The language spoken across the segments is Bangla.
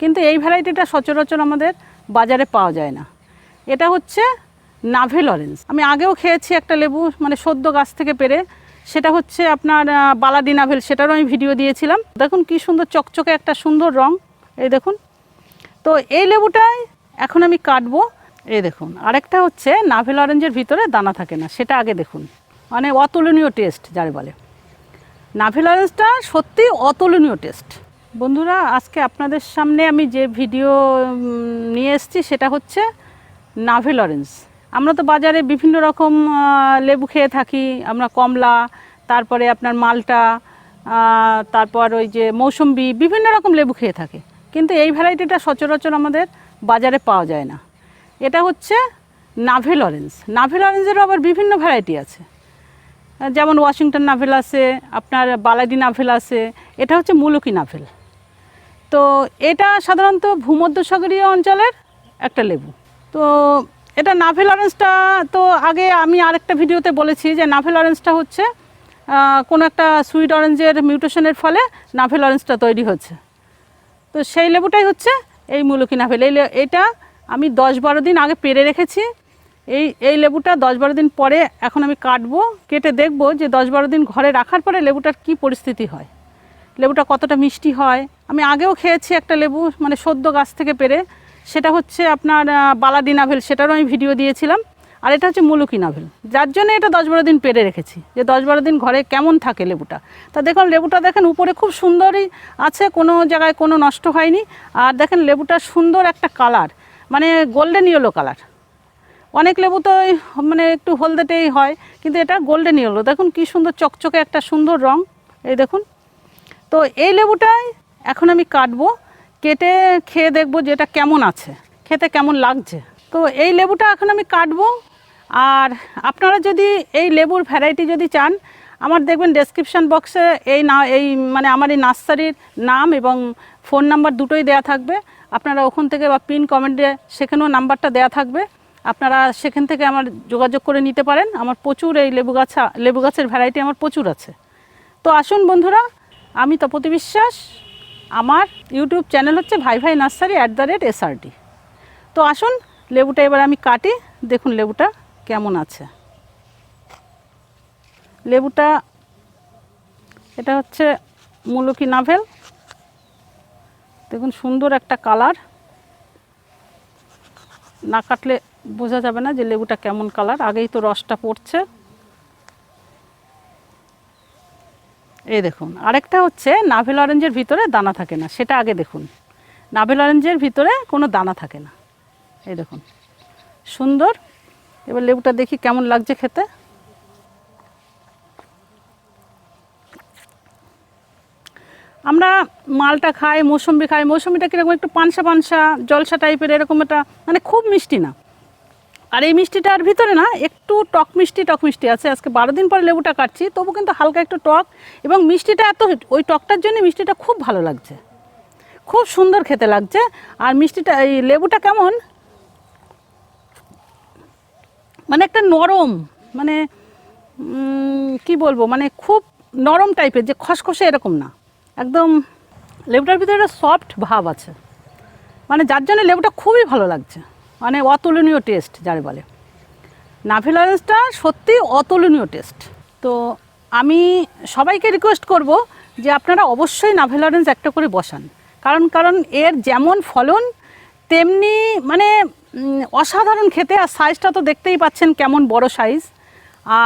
কিন্তু এই ভ্যারাইটিটা সচরাচর আমাদের বাজারে পাওয়া যায় না। এটা হচ্ছে নাভেল অরেঞ্জ আমি আগেও খেয়েছি একটা লেবু মানে সদ্য গাছ থেকে পেরে। সেটা হচ্ছে আপনার বালাদি নাভেল, সেটারও আমি ভিডিও দিয়েছিলাম। দেখুন কি সুন্দর চকচকে একটা সুন্দর রং। এই দেখুন। তো এই লেবুটাই এখন আমি কাটবো। এই দেখুন, আরেকটা হচ্ছে নাভেল অরেঞ্জের ভিতরে দানা থাকে না, সেটা আগে দেখুন। মানে অতুলনীয় টেস্ট, যার বলে। নাভেল অরেঞ্জটা সত্যি অতুলনীয় টেস্ট। বন্ধুরা, আজকে আপনাদের সামনে আমি যে ভিডিও নিয়ে এসেছি সেটা হচ্ছে নাভেল অরেঞ্জ আমরা তো বাজারে বিভিন্ন রকম লেবু খেয়ে থাকি। আমরা কমলা, তারপরে আপনার মালটা তারপর ওই যে মৌসুম্বি, বিভিন্ন রকম লেবু খেয়ে থাকে। কিন্তু এই ভ্যারাইটিটা সচরাচর আমাদের বাজারে পাওয়া যায় না। এটা হচ্ছে নাভেল অরেঞ্জ নাভেল অরেঞ্জেরও আবার বিভিন্ন ভ্যারাইটি আছে। যেমন ওয়াশিংটন নাভেল আছে, আপনার বালাডি নাভেল আছে, এটা হচ্ছে মুলুকি নাভেল। তো এটা সাধারণত ভূমধ্যসাগরীয় অঞ্চলের একটা লেবু। তো এটা নাভেল অরেঞ্জটা তো আগে আমি আরেকটা ভিডিওতে বলেছি যে নাভেল অরেঞ্জটা হচ্ছে কোনো একটা সুইট অরেঞ্জের মিউটেশনের ফলে নাভেল অরেঞ্জটা তৈরি হচ্ছে। তো সেই লেবুটাই হচ্ছে এই মুলুকি নাভেল এই এটা আমি দশ বারো দিন আগে পেরে রেখেছি। এই এই লেবুটা দশ বারো দিন পরে এখন আমি কাটবো, কেটে দেখব যে দশ বারো দিন ঘরে রাখার পরে লেবুটার কি পরিস্থিতি হয়। লেবুটা কতটা মিষ্টি হয়। আমি আগেও খেয়েছি একটা লেবু মানে সদ্য গাছ থেকে পেরে। সেটা হচ্ছে আপনার বালাডি নাভেল, সেটারও আমি ভিডিও দিয়েছিলাম। আর এটা হচ্ছে মুলুকি নাভেল। যার জন্য এটা দশ বারো দিন পেরে রেখেছি। যে দশ বারো দিন ঘরে কেমন থাকে লেবুটা। তা দেখুন, লেবুটা দেখেন উপরে খুব সুন্দরই আছে, কোনো জায়গায় কোনো নষ্ট হয়নি। আর দেখেন লেবুটা সুন্দর একটা কালার মানে গোল্ডেন ইয়েলো কালার। অনেক লেবু তো মানে একটু হলদেটেই হয়, কিন্তু এটা গোল্ডেন ইয়েলো। দেখুন কি সুন্দর, চকচকে একটা সুন্দর রং। এই দেখুন। তো এই লেবুটাই এখন আমি কাটবো, কেটে খেয়ে দেখব যে এটা কেমন আছে, খেতে কেমন লাগছে। তো এই লেবুটা এখন আমি কাটবো, আর আপনারা যদি এই লেবুর ভ্যারাইটি যদি চান, আমার দেখবেন ডেসক্রিপশান বক্সে এই না, এই মানে আমার এই নার্সারির নাম এবং ফোন নাম্বার দুটোই দেয়া থাকবে। আপনারা ওখান থেকে বা পিন কমেন্টে সেখানেও নাম্বারটা দেয়া থাকবে। আপনারা সেখান থেকে আমার যোগাযোগ করে নিতে পারেন। আমার প্রচুর এই লেবু গাছ লেবু গাছের ভ্যারাইটি আমার প্রচুর আছে। তো আসুন বন্ধুরা আমি তপতি বিশ্বাস। আমার ইউটিউব চ্যানেল হচ্ছে ভাই ভাই nursery at the rate SRD তো আসুন, লেবুটা এবার আমি কাটি, দেখুন লেবুটা কেমন আছে। লেবুটা, এটা হচ্ছে মুলুকি নাভেল। দেখুন সুন্দর একটা কালার। না কাটলে বোঝা যাবে না যে লেবুটা কেমন কালার, আগেই তো রসটা পড়ছে। এই দেখুন, আরেকটা হচ্ছে নাভেল অরেঞ্জের ভিতরে দানা থাকে না, সেটা আগে দেখুন। নাভেল অরেঞ্জের ভিতরে কোনো দানা থাকে না। এই দেখুন, সুন্দর। এবার লেবুটা দেখি কেমন লাগছে খেতে। আমরা মালটা খাই, মৌসুম্বি খাই, মৌসুম্বিটা কীরকম একটু পানসা পানসা জলসা টাইপের এরকম একটা মানে খুব মিষ্টি না। আর এই মিষ্টিটার ভিতরে না, একটু টক মিষ্টি টক মিষ্টি আছে। আজকে বারো দিন পরে লেবুটা কাটছি, তবু কিন্তু হালকা একটু টক এবং মিষ্টিটা এত ওই টকটার জন্য মিষ্টিটা খুব ভালো লাগছে। খুব সুন্দর খেতে লাগছে। আর মিষ্টিটা, এই লেবুটা কেমন? মানে একটা নরম মানে কি বলব মানে খুব নরম টাইপের, যে খসখসে এরকম না। একদম লেবুটার ভিতরে একটা সফট ভাব আছে। মানে যার জন্য লেবুটা খুবই ভালো লাগছে। মানে অতুলনীয় টেস্ট যার বলে। নাভেল অরেঞ্জটা সত্যি অতুলনীয় টেস্ট। তো আমি সবাইকে রিকোয়েস্ট করব যে আপনারা অবশ্যই নাভেল অরেঞ্জ একটা করে বসান। কারণ কারণ এর যেমন ফলন, তেমনি মানে অসাধারণ খেতে আর সাইজটা তো দেখতেই পাচ্ছেন কেমন বড় সাইজ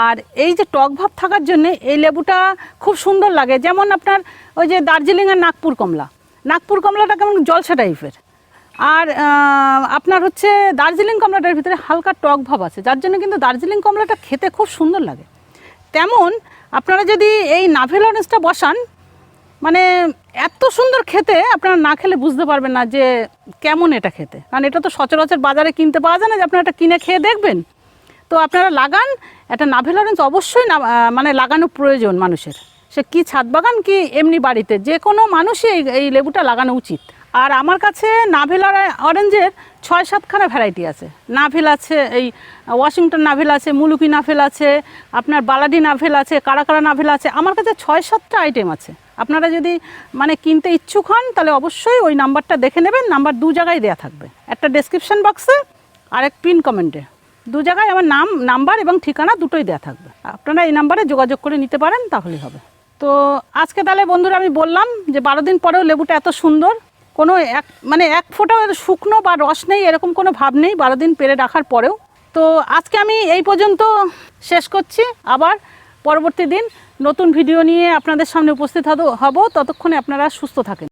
আর এই যে টক ভাব থাকার জন্য এই লেবুটা খুব সুন্দর লাগে। যেমন আপনার ওই যে দার্জিলিং আর নাগপুর কমলা। নাগপুর কমলাটা কেমন জলসা টাইপের আর আপনার হচ্ছে দার্জিলিং কমলাটার ভিতরে হালকা টক ভাব আছে, যার জন্য কিন্তু দার্জিলিং কমলাটা খেতে খুব সুন্দর লাগে। তেমন আপনারা যদি এই নাভেল অরেঞ্জটা বসান মানে এত সুন্দর খেতে আপনারা না খেলে বুঝতে পারবেন না যে কেমন এটা খেতে। কারণ এটা তো সচরাচর বাজারে কিনতে পাওয়া যায় না, যে আপনারা এটা কিনে খেয়ে দেখবেন। তো আপনারা লাগান, একটা নাভেল অরেঞ্জ অবশ্যই মানে লাগানো প্রয়োজন মানুষের। সে কি ছাদ বাগান কি এমনি বাড়িতে, যে কোনো মানুষই এই এই লেবুটা লাগানো উচিত। আর আমার কাছে নাভেল আর অরেঞ্জের ছয় সাতখানা ভ্যারাইটি আছে। নাভেল আছে, এই ওয়াশিংটন নাভেল আছে মুলুকি নাভেল আছে, আপনার বালাডি নাভেল আছে কারা কারা নাভেল আছে, আমার কাছে ছয় সাতটা আইটেম আছে। আপনারা যদি মানে কিনতে ইচ্ছুক হন, তাহলে অবশ্যই ওই নাম্বারটা দেখে নেবেন, নাম্বার দু জায়গায় দেওয়া থাকবে। একটা ডেসক্রিপশন বক্সে আর এক পিন কমেন্টে দু জায়গায় আমার নাম, নাম্বার এবং ঠিকানা দুটোই দেওয়া থাকবে। আপনারা এই নাম্বারে যোগাযোগ করে নিতে পারেন, তাহলেই হবে। তো আজকে তাহলে বন্ধুরা আমি বললাম যে বারো দিন পরেও লেবুটা এত সুন্দর কোনো এক মানে এক ফোঁটা শুকনো বা রস নেই, এরকম কোনো ভাব নেই বারো দিন পেরে রাখার পরেও। তো আজকে আমি এই পর্যন্ত শেষ করছি। আবার পরবর্তী দিন নতুন ভিডিও নিয়ে আপনাদের সামনে উপস্থিত হব। ততক্ষণে আপনারা সুস্থ থাকেন।